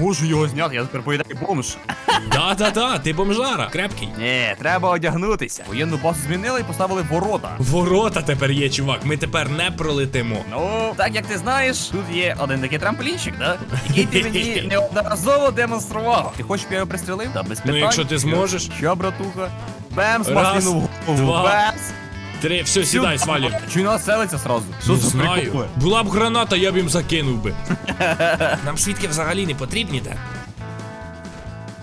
можу його зняти, я тепер поїдаю бомж. Да-да-да, ти бомжара, крепкий. Ні, треба одягнутися. Воєнну базу змінили і поставили ворота. Ворота тепер є, чувак. Ми тепер не пролетимо. Ну, так як ти знаєш, тут є один такий трамплінчик, да? Який ти мені неодноразово демонстрував. Ти хочеш, щоб я його пристрелив? Та без питань. Ну, якщо ти зможеш. Що, братуха? Бемс, Раз, в голову. два. Бемс. Три, все, сідай, свалим. Чи нас селиться сразу? Що Не за знаю. прикупує? Була б граната, я б їм закинув би. Нам швидки взагалі не потрібні, так?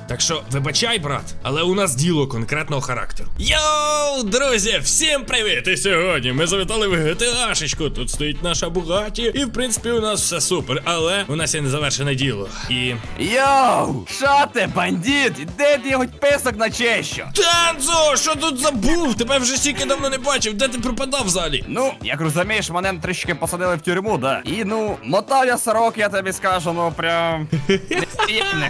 Так що, вибачай, брат, але у нас діло конкретного характеру. Йоу, друзі, всім привіт! І сьогодні ми завітали в GTA-шечку. Тут стоїть наша Бугаті, і в принципі у нас все супер. Але у нас є незавершене діло. І. Йоу! Що ти, бандит? Де ти хоч писок на чещо? Танцо, що тут забув? Тебе вже стільки давно не бачив. Де ти пропадав взагалі? Ну, як розумієш, мене трішки посадили в тюрму, да. І ну, мотав я сорок, я тобі скажу, ну прям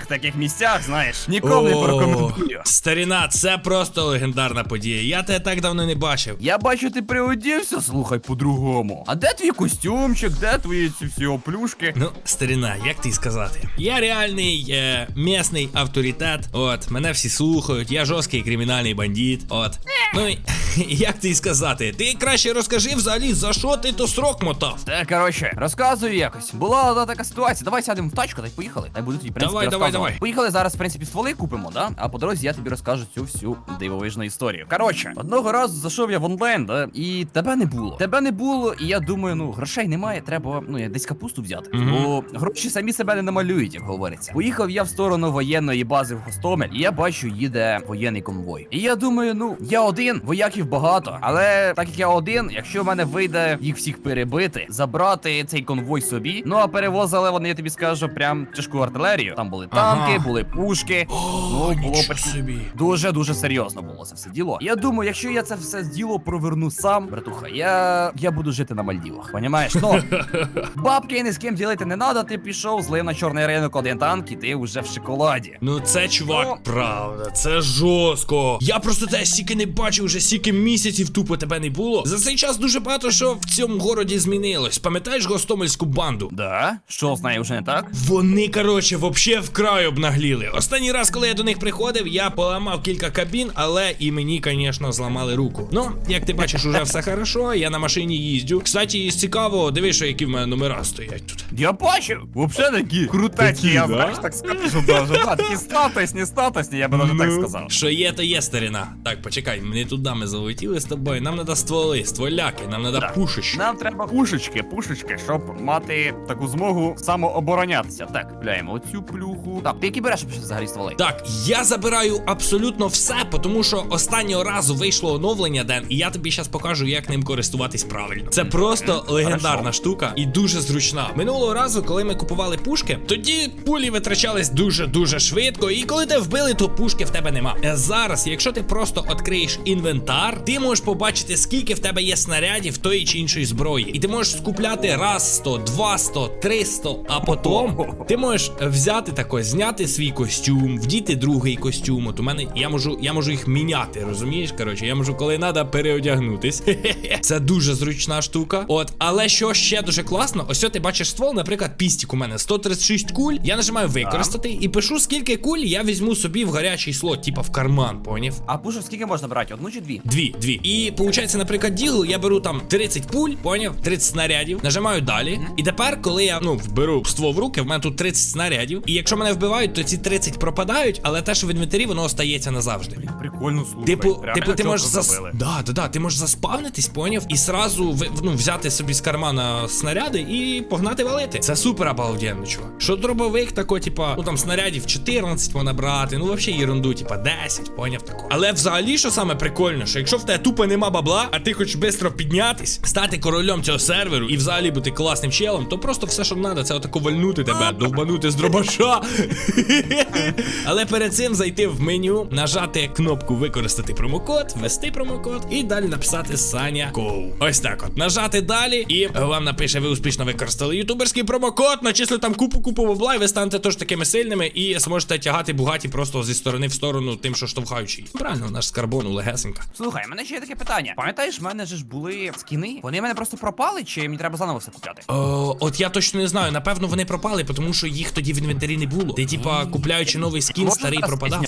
в таких місцях, знаєш. Нікому не О, порекомендую. Старіна, це просто легендарна подія. Я тебе так давно не бачив. Я бачу, ти приодівся, слухай по-другому. А де твій костюмчик, де твої ці всі оплюшки? Ну, старина, як ти сказати? Я реальний е, місний авторитет. От, мене всі слухають, я жорсткий кримінальний бандит. От. Ну і як ти сказати? Ти краще розкажи взагалі, за що ти то срок мотав? Та коротше, розказую якось. Була одна така ситуація. Давай сядемо в тачку та й поїхали. Та й буду тобі в принципі Давай, давай, розказувати. давай. Поїхали зараз, в принципі, стволи купимо, да? А по дорозі я тобі розкажу цю всю дивовижну історію. Коротше, одного разу зайшов я в онлайн, да, і тебе не було. Тебе не було, і я думаю, ну грошей немає, треба ну я десь капусту взяти. Мгм. Бо гроші самі себе не намалюють, як говориться. Поїхав я в сторону воєнної бази в Гостомель, і я бачу, їде воєнний конвой. І я думаю, ну я один, вояків багато, але так як я один, якщо в мене вийде їх всіх перебити, забрати цей конвой собі. Ну а перевозили вони, я тобі скажу, прям тяжку артилерію. Там були танки, Ага. були пушки. О, ну було собі. Дуже дуже серйозно було це все діло. Я думаю, якщо я це все діло проверну сам, братуха, я я буду жити на Мальдівах. Понімаєш? Ну бабки ні з ким ділити не надо. Ти пішов, злив на чорний ринок один танк, і ти вже в шоколаді. Ну це чувак, Ну. правда, це жорстко. Я просто тебе стільки не бачив, вже стільки місяців тупо тебе не було. За цей час дуже багато що в цьому городі змінилось. Пам'ятаєш гостомельську банду? Да? Що з нею вже не так? Вони, коротше, вообще вкрай обнагліли. Останній раз, коли я до них приходив, я поламав кілька кабін, але і мені, звісно, зламали руку. Ну, як ти бачиш, уже все хорошо, я на машині їздю. Кстати, цікаво, диви, що які в мене номера стоять тут. Я бачив, вообще такі крутечі, Такі, я да? знаєш, так скажу даже. Да, такі статусні, статусні, я би навіть так Ну, сказав. Що є, то є старина. Так, почекай, не туди ми залетіли з тобою. Нам треба стволи, стволяки, нам треба Так. пушищ. Нам треба пушечки, пушечки, щоб мати таку змогу самооборонятися. Так, купляємо оцю плюху. Так, ти які береш взагалі стволи? Так, я забираю абсолютно все, тому що останнього разу вийшло оновлення, Ден, і я тобі зараз покажу, як ним користуватись правильно. Це просто легендарна Хорошо. штука і дуже зручна. Минулого разу, коли ми купували пушки, тоді пулі витрачались дуже дуже швидко. І коли те вбили, то пушки в тебе нема. Е, Зараз, якщо ти просто відкриєш інвентар, ти можеш побачити, скільки в тебе є снарядів тої чи іншої зброї. І ти можеш скупляти раз 100, 200, 300, а потім ти можеш взяти тако, зняти свій костюм, вдіти другий костюм. От у мене я можу, я можу їх міняти, розумієш? Коротше, я можу, коли треба, переодягнутись. Це дуже зручна штука. От, але що ще дуже класно, ось ти бачиш ствол, наприклад, пістік у мене 136 куль. Я нажимаю використати і пишу, скільки куль я візьму собі в гарячий слот, типа в карман, поняв? А пушок скільки можна брати? Одну чи дві? Дві, дві. І виходить, наприклад, діло, я беру там 30 пуль, поняв? 30 снарядів, нажимаю далі. І тепер, коли я ну беру ствол в руки, в мене тут 30 снарядів. І якщо мене вбивають, то ці 30 пропадають, але те, що в інвентарі, воно остається назавжди. Прикольно слухай. Типу, Прям типу, ти можеш зас... да, да, да, ти можеш заспавнитись, поняв, і сразу ви- ну, взяти собі з кармана снаряди і погнати валити. Це супер обалденно, чувак. Що дробовик тако, типа, ну там снарядів 14 можна брати, ну взагалі ерунду, типа 10, поняв тако. Але взагалі, що саме прикольно, що якщо в тебе тупо нема бабла, а ти хочеш швидко піднятись, стати королем цього серверу і взагалі бути класним челом, то просто все, що треба, це отако вальнути тебе, довбанути з дробаша. Але перед цим зайти в меню, нажати кнопку використати промокод, ввести промокод і далі написати Саня Коу. Ось так от. Нажати далі, і вам напише, ви успішно використали ютуберський промокод, начисли там купу-купу бабла, і ви станете теж такими сильними і зможете тягати бугаті просто зі сторони в сторону тим, що штовхаючи. Правильно, наш з карбону легесенька. Слухай, в мене ще є таке питання. Пам'ятаєш, в мене ж були скіни? Вони в мене просто пропали, чи мені треба заново все купляти? О, от я точно не знаю. Напевно, вони пропали, тому що їх тоді в інвентарі не було. Ти, типа, купляючи новий скін, старий пропадав.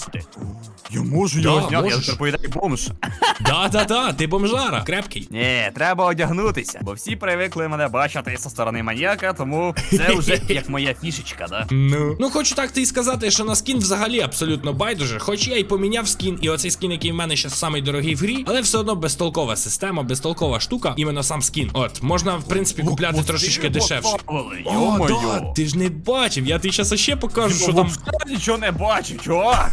Я можу його зняти, я тепер поїдаю бомж. Да, да, да, ти бомжара, крепкий. Ні, треба одягнутися, бо всі привикли мене бачити зі сторони маньяка, тому це вже як моя фішечка, да? Ну. ну хочу так ти й сказати, що на скін взагалі абсолютно байдуже. Хоч я й поміняв скін, і оцей скін, який в мене ще самий дорогий в грі, але все одно безтолкова система, безтолкова штука, іменно сам скін. От, можна, в принципі, купляти трошечки дешевше. О, да, ти ж не бачив, я тобі зараз ще покажу, що там. Нічого не бачу, чувак.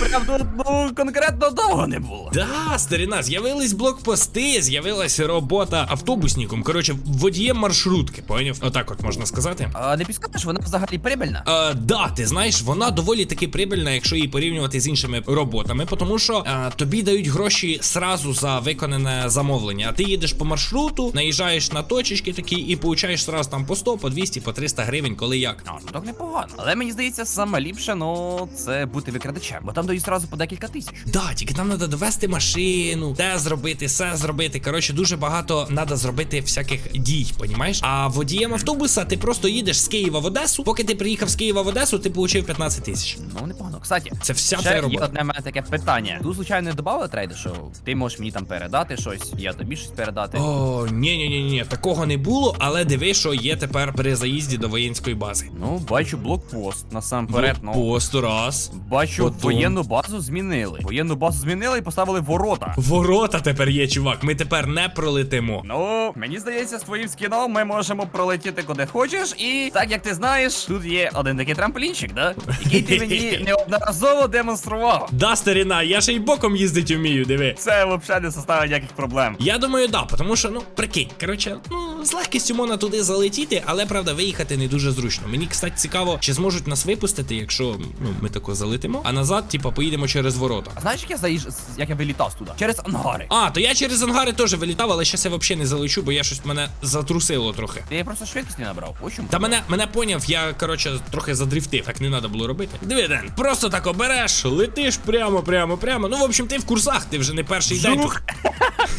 Прям тут, ну, конкретно довго не було. Да, старина, з'явились блокпости, з'явилася робота автобусніком. Коротше, водієм маршрутки, поняв? Отак от можна сказати. А не підскажеш, вона взагалі прибильна? Е, да, ти знаєш, вона доволі таки прибильна, якщо її порівнювати з іншими роботами, тому що е, тобі дають гроші сразу за виконане замовлення. А ти їдеш по маршруту, наїжджаєш на точечки такі і получаєш сразу там по 100, по 200, по 300 гривень, коли як. А, ну так непогано. Але мені здається, саме ліпше, ну, це бути викрадачем, бо там дають зразу по декілька тисяч. Да, тільки там треба довести машину, те зробити, все зробити. Коротше, дуже багато треба зробити всяких дій, понімаєш? А водієм автобуса ти просто їдеш з Києва в Одесу. Поки ти приїхав з Києва в Одесу, ти получив 15 тисяч. Ну, непогано. Кстати, Це вся ще є робота. одне в мене таке питання. Тут, звичайно, не додали трейди, що ти можеш мені там передати щось, я тобі щось передати. О, ні, ні, ні, ні, такого не було, але диви, що є тепер при заїзді до воєнської бази. Ну, бачу блокпост насамперед, ну. Пост раз. Бачу, Потім. воєнну базу змінили. Воєнну базу змінили і поставили ворота. Ворота тепер є, чувак. Ми тепер не пролетимо. Ну, мені здається, з твоїм скіном ми можемо пролетіти куди хочеш, і так як ти знаєш, тут є один такий трамплінчик, да? Який ти мені неодноразово демонстрував. Да, старіна, я ще й боком їздить вмію, диви. Це взагалі не составить ніяких проблем. Я думаю, да, тому що, ну, прикинь, коротше, ну, з легкістю можна туди залетіти, але правда виїхати не дуже зручно. Мені, кстати, цікаво, чи зможуть нас випустити, якщо ну, ми тако залетимо, а назад, типа, поїдемо через ворота. А знаєш, як я заїж... як я вилітав туди? Через ангари. А, то я через ангари теж вилітав, але щас я взагалі не залечу, бо я щось мене затрусило трохи. Ти просто швидкість не набрав. Ось чому. Та мене, мене поняв, я коротше трохи задрифтив, так не треба було робити. Диви, Ден, просто так обереш, летиш прямо, прямо, прямо. Ну, в общем, ти в курсах, ти вже не перший день.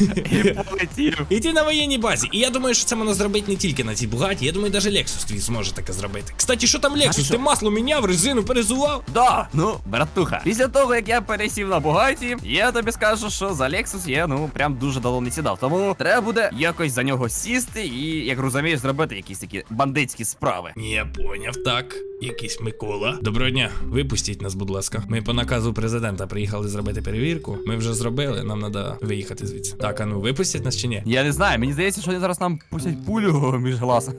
І полетів. І ти на воєнній базі. І я думаю, що це можна зробити не тільки на цій бугаті, я думаю, навіть Lexus твій зможе таке зробити. Кстати, що там Lexus? Ти масло міняв, резину перезував? Да, ну, братуха, після того, як я пересів на Бугаті, я тобі скажу, що за Lexus я, ну, прям дуже давно не сідав. Тому треба буде якось за нього сісти і, як розумієш, зробити якісь такі бандитські справи. Я поняв, так. Якийсь Микола. Доброго дня, випустіть нас, будь ласка. Ми по наказу президента приїхали зробити перевірку. Ми вже зробили, нам треба виїхати звідси. Так, а ну випустять нас чи ні? Я не знаю, мені здається, що вони зараз нам пустять пулю між глаз.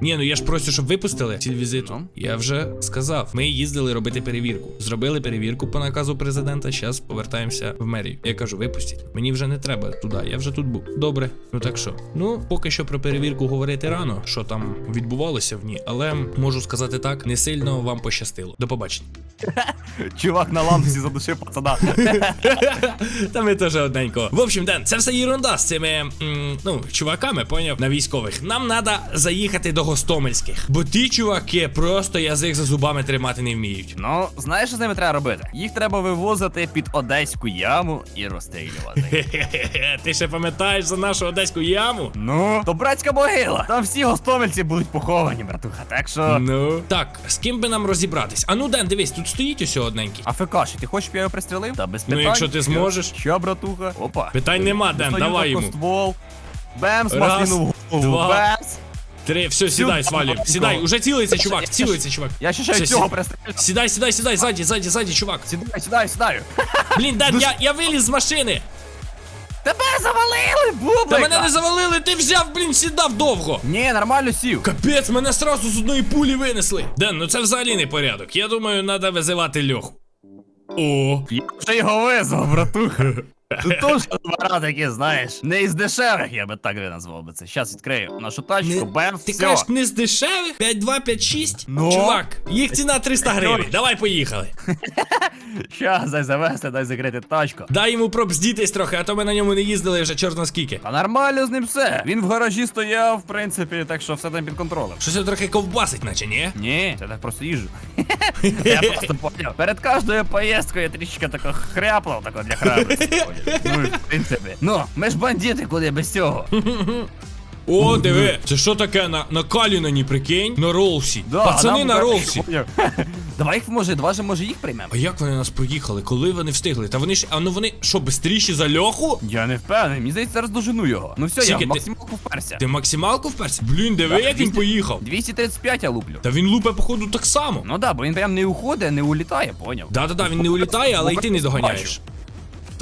Ні, ну я ж прошу, щоб випустили ціль візиту. Ну? Я вже сказав. Ми їздили робити перевірку. Зробили перевірку по наказу президента. Зараз повертаємося в мерію. Я кажу, випустіть. Мені вже не треба туди. Я вже тут був. Добре. Ну так що? Ну, поки що про перевірку говорити рано, що там відбувалося в ній, але можу сказати так, не сильно вам пощастило. До побачення. Чувак на ландусі задушив пацана. Та ми теж одненько. В общем, Ден, це все єрунда з цими м, ну, чуваками, поняв, на військових. Нам треба заїхати до гостомельських. Бо ті чуваки просто язик за зубами тримати не вміють. Ну, знаєш, що з ними треба робити? Їх треба вивозити під одеську яму і розстрілювати. Ти ще пам'ятаєш за нашу одеську яму? Ну, то братська могила. Там всі гостомельці будуть поховані, братуха. Так що. Ну. Так, з ким би нам розібратись? А ну, Ден, дивись, тут стоїть усе одненький. АФК, ти хочеш, щоб я його пристрелив? Та без Ну, якщо ти зможеш. Що, братуха? Опа. Питань нема, Ден, давай йому. ствол. Бемс, Раз, масліну в голову. два. Бемс. Три, все, сідай, свалюй. Сідай, уже цілиться, чувак, цілиться, чувак. Я ще ще Все, цього сі- пристрелю. Сідай, сідай, сідай, ззаді, ззаді, ззаді, чувак. Сідай, сідай, сідаю. Блін, Ден, я, я виліз з машини. Тебе завалили, бублика! Та мене не завалили, ти взяв, блін, сідав довго. Ні, нормально сів. Капець, мене сразу з одної пулі винесли. Ден, ну це взагалі не порядок. Я думаю, треба визивати льоху. О, Я вже його визвав, братуха. Теж номера такі, знаєш, не із дешевих, я би так би назвав би це. Щас відкрию нашу тачку, бем, Ти все. кажеш, не з дешевих? 5-2, 5-6? Ну? Чувак, їх ціна 300 гривень. Давай поїхали. Щас, дай завести, дай закрити тачку. Дай йому пробздітись трохи, а то ми на ньому не їздили вже чорно скільки. Та нормально з ним все. Він в гаражі стояв, в принципі, так що все там під контролем. Щось я трохи ковбасить, наче, ні? Ні, це так просто їжу. Я просто поняв. Перед кожною поїздкою я трішки тако хряплав тако для храбрості. Ну, в принципі. Ну, ми ж бандити, куди без цього. О, диви, це що таке на, на Калінані, прикинь? На Ролсі. Да, Пацани нам на поняв. Давай їх може, два же може їх приймемо. А як вони нас проїхали? Коли вони встигли? Та вони ж, а ну вони що, бистріші за льоху? Я не впевнений, мені здається, зараз дожену його. Ну все, я Скільки ти- максималку вперся. Ти максималку вперся? Блін, диви, Так, як він 200. поїхав. 235 я луплю. Та він лупе, походу, так само. Ну да, бо він прям не уходить, не улітає, поняв. Да-да-да, він не улітає, але й ти не доганяєш.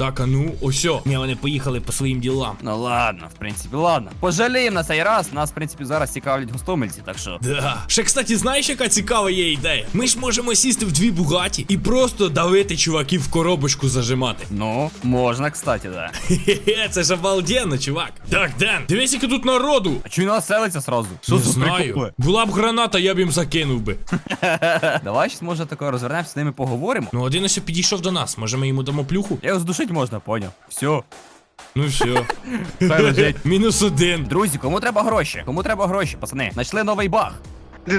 Так, а ну, осьо. Ні, вони поїхали по своїм ділам. Ну ладно, в принципі, ладно. Пожаліємо на цей раз. Нас, в принципі, зараз цікавлять гостомельці, так що. Да. Ще, кстати, знаєш, яка цікава є ідея? Ми ж можемо сісти в дві бугаті і просто давити чуваків в коробочку зажимати. Ну, можна, кстати, да. Хе-хе, це ж обалденно, чувак. Так, Ден, дивись, яке тут народу. А чого нас селиться сразу? Що Не знаю. приколи? Була б граната, я б їм закинув би. Давай щось може тако розвернемося з ними поговоримо. Ну, один ось підійшов до нас. Може, ми йому дамо плюху? Я його здушить можна, поняв. Все, Ну все. хай лежить. Мінус один. Друзі, кому треба гроші? Кому треба гроші, пацани? Знайшли новий баг.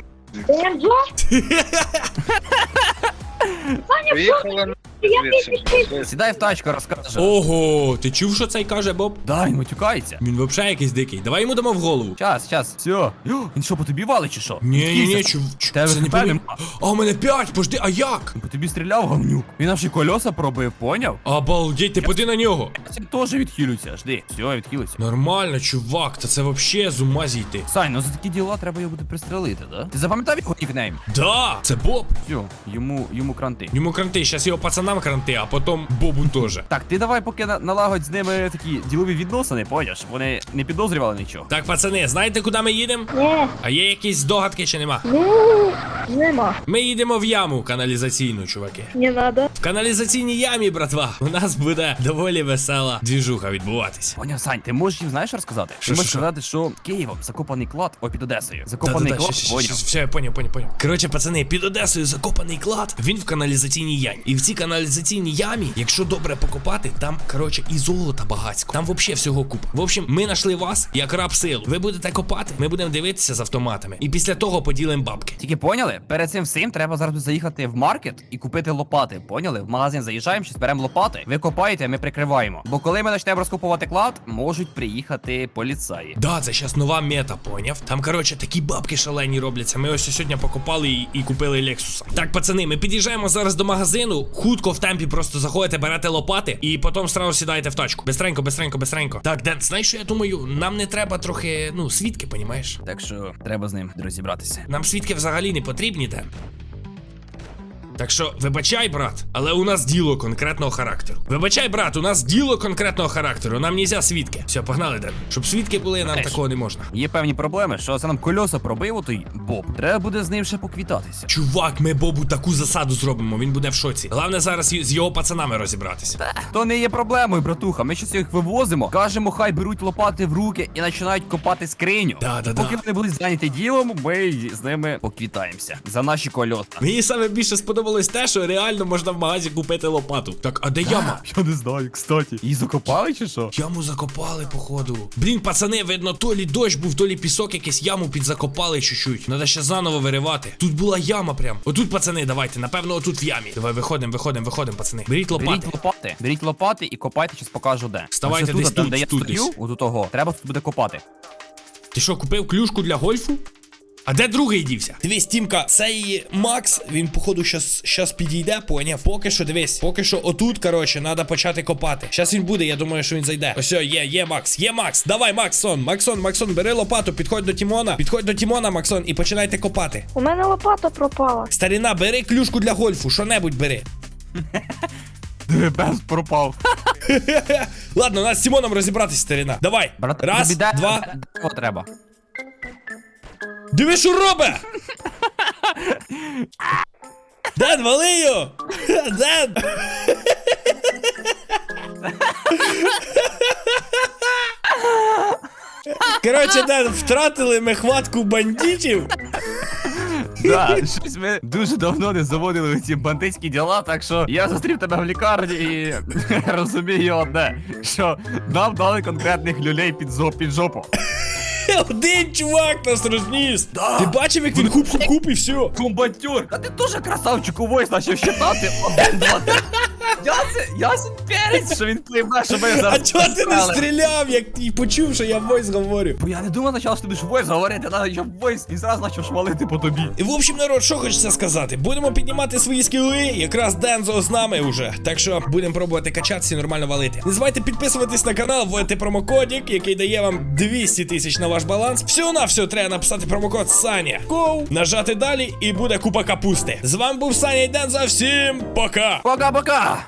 Саня, Приїхала звідси. Сідай в тачку, розкаже. Ого, ти чув, що цей каже, Боб? Да, він матюкається. Він взагалі якийсь дикий. Давай йому дамо в голову. Час, час, все. Він що, по тобі валить чи що? Ні, ні, ні, чув, чув, Тебе це не нема. А у мене п'ять, пожди, а як? Він по тобі стріляв, говнюк. Він наші кольоса пробив, поняв? Обалдеть, ти поди на нього. Це теж відхилюється, жди. Все, відхилюється. Нормально, чувак, та це вообще з ума зійти. Сань, ну за такі діла треба його буде пристрелити, да? Ти запам'ятав його нікнейм? Да, це Боб. Все, йому, йому кранти. Йому кранти, щас його пацанам кранти, а потім Бобу теж. Так, ти давай поки на- налагодь з ними такі ділові відносини, поняв, щоб вони не підозрювали нічого. Так, пацани, знаєте, куди ми їдемо? Ні, А є якісь здогадки чи нема? ну, нема. Ми їдемо в яму каналізаційну, чуваки. Не надо. В каналізаційній ямі, братва, у нас буде доволі весела двіжуха відбуватися. Поняв, Сань, ти можеш їм знаєш розказати? Що, ти можеш що, що? сказати, що Києвом закопаний клад, о, під Одесою. Закопаний клад, щас, щас, поняв. Все, я поняв, поняв, поняв. Коротше, пацани, під Одесою закопаний клад. Він в каналізаційній ямі. І в цій каналізаційній ямі, якщо добре покопати, там, коротше, і золота багацько. Там взагалі всього купа. В общем, ми знайшли вас як раб сил. Ви будете копати, ми будемо дивитися з автоматами. І після того поділимо бабки. Тільки поняли? Перед цим всім треба зараз заїхати в маркет і купити лопати. Поняли? В магазин заїжджаємо, щось беремо лопати. Ви копаєте, ми прикриваємо. Бо коли ми почнемо розкопувати клад, можуть приїхати поліцаї. Да, це зараз нова мета, поняв? Там, коротше, такі бабки шалені робляться. Ми ось сьогодні покопали і, і купили Лексуса. Так, пацани, ми під'їжджаємо зараз до магазину. Хутко в темпі просто заходите, берете лопати і потім сразу сідаєте в тачку. Бестренько, бестренько, бестренько. Так, Ден, знаєш, що я думаю, нам не треба трохи, ну, свідки, понімаєш? Так що треба з ним розібратися. Нам свідки взагалі не потрібні, Ден. Так що, вибачай, брат, але у нас діло конкретного характеру. Вибачай, брат, у нас діло конкретного характеру. Нам нельзя свідки. Все, погнали, Ден. Щоб свідки були, нам Знаєш, такого не можна. Є певні проблеми, що це нам кольоса пробив той Боб. Треба буде з ним ще поквітатися. Чувак, ми Бобу таку засаду зробимо, він буде в шоці. Головне зараз й- з його пацанами розібратися. То не є проблемою, братуха. Ми щось їх вивозимо, кажемо, хай беруть лопати в руки і починають копати скриню. Да-да-да. Поки вони будуть зайняті ділом, ми з ними поквітаємося за наші кольоса. Мені саме більше сподобалось те, що реально можна в магазі купити лопату. Так, а де яма? Я не знаю, кстати. Її закопали чи що? Яму закопали, походу. Блін, пацани, видно, то лі дощ був, то лі пісок якийсь яму підзакопали чуть-чуть. Надо ще заново виривати. Тут була яма прям. Отут, пацани, давайте. Напевно, отут в ямі. Давай, виходимо, виходимо, виходимо, пацани. Беріть лопати. Беріть лопати, беріть лопати і копайте, щас покажу де. Вставайте Ось десь тут, там, де я тут стою, десь. отут того. Треба тут буде копати. Ти що, купив клюшку для гольфу? А де другий дівся? Дивись, Тімка, цей Макс, він, походу, щас, щас підійде, поняв. Поки що, дивись, поки що отут, коротше, треба почати копати. Щас він буде, я думаю, що він зайде. Ось, є, є Макс, є Макс. Давай, Максон, Максон, Максон, бери лопату, підходь до Тімона, підходь до Тімона, Максон, і починайте копати. У мене лопата пропала. Старіна, бери клюшку для гольфу, що-небудь бери. Диви, без пропав. Ладно, у нас з Тімоном розібратись, старіна. Давай. Брат, Раз, тобі де- два. де- треба. Диви, що робить! Ден, вали його! Ден! Коротше, Ден, втратили ми хватку бандитів. Да, щось ми дуже давно не заводили ці бандитські діла, так що я зустрів тебе в лікарні і розумію одне, що нам дали конкретних люлей під, зо, під жопу. Один чувак нас розніс. Ти бачив, як він хуп-хуп-хуп і все. Комбатюр! А ти теж красавчик у войс почав считати. Один, два, три. Ясен, ясен перець, що він пливе, що ми А чого ти не стріляв, як ти почув, що я войс говорю? Бо я не думав спочатку, що ти будеш войс говорити, а я войс і зразу почав швалити по тобі. І в общем, народ, що хочеться сказати? Будемо піднімати свої скіли. Якраз Дензо з нами уже. Так що будемо пробувати качатися і нормально валити. Не забувайте підписуватись на канал, вводити промокодик, який дає вам 200 тисяч на ваш баланс. Всього на все треба написати промокод Саня. Гоу! Нажати далі і буде купа капусти. З вами був Саня і Дензо. Всім пока! Пока-пока!